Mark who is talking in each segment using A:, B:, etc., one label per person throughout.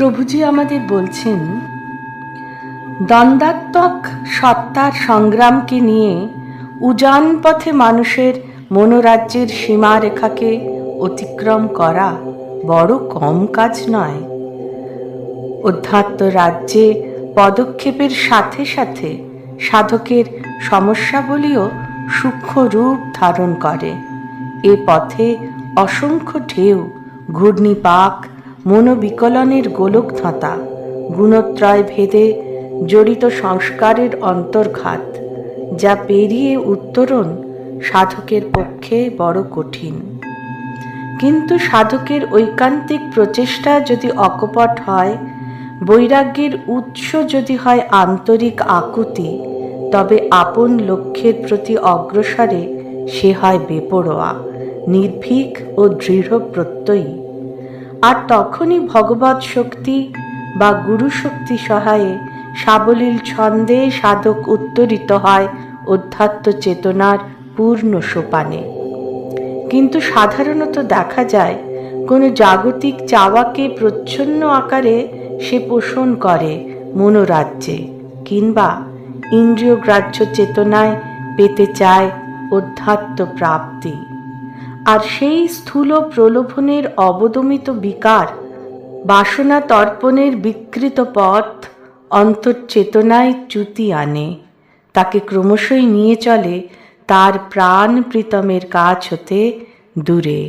A: প্রভুজি আমাদের বলছেন দ্বন্দ্বাত্মক সত্তার সংগ্রামকে নিয়ে উজান পথে মানুষের মনোরাজ্যের সীমারেখাকে অতিক্রম করা বড় কম কাজ নয়। অধ্যাত্ম রাজ্যে পদক্ষেপের সাথে সাথে সাধকের সমস্যাবলীও সূক্ষ্ম রূপ ধারণ করে। এ পথে অসংখ্য ঢেউ, ঘূর্ণিপাক মনোবিকলনের গোলক ধাঁতা গুণত্রয় ভেদে জড়িত সংস্কারের অন্তর্ঘাত, যা পেরিয়ে উত্তরণ সাধকের পক্ষে বড় কঠিন। কিন্তু সাধকের ঐকান্তিক প্রচেষ্টা যদি অকপট হয়, বৈরাগ্যের উৎস যদি হয় আন্তরিক আকুতি, তবে আপন লক্ষ্যের প্রতি অগ্রসরে সে হয় বেপরোয়া, নির্ভীক ও দৃঢ় প্রত্যয়ী আর তখনই ভগবত শক্তি বা গুরু শক্তি সহায়ে সাবলীল ছন্দে সাধক উত্তরিত হয় অধ্যাত্ম চেতনার পূর্ণ সোপানে। কিন্তু সাধারণত দেখা যায়, কোনো জাগতিক চাওয়াকে প্রচ্ছন্ন আকারে সে পোষণ করে মনোরাজ্যে কিংবা ইন্দ্রিয়গ্রাহ্য চেতনায় পেতে চায় অধ্যাত্ম প্রাপ্তি। আর সেই স্থূল প্রলোভনের অবদমিত বিকার, বাসনা তর্পণের বিকৃত পথ অন্তর্চেতনায় চ্যুতি আনে। তাকে ক্রমশই নিয়ে চলে তার প্রাণ প্রীতমের কাছ হতে দূরে,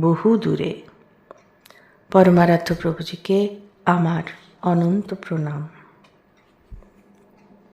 A: বহু দূরে। পরমারাধ্য প্রভুজিকে আমার অনন্ত প্রণাম।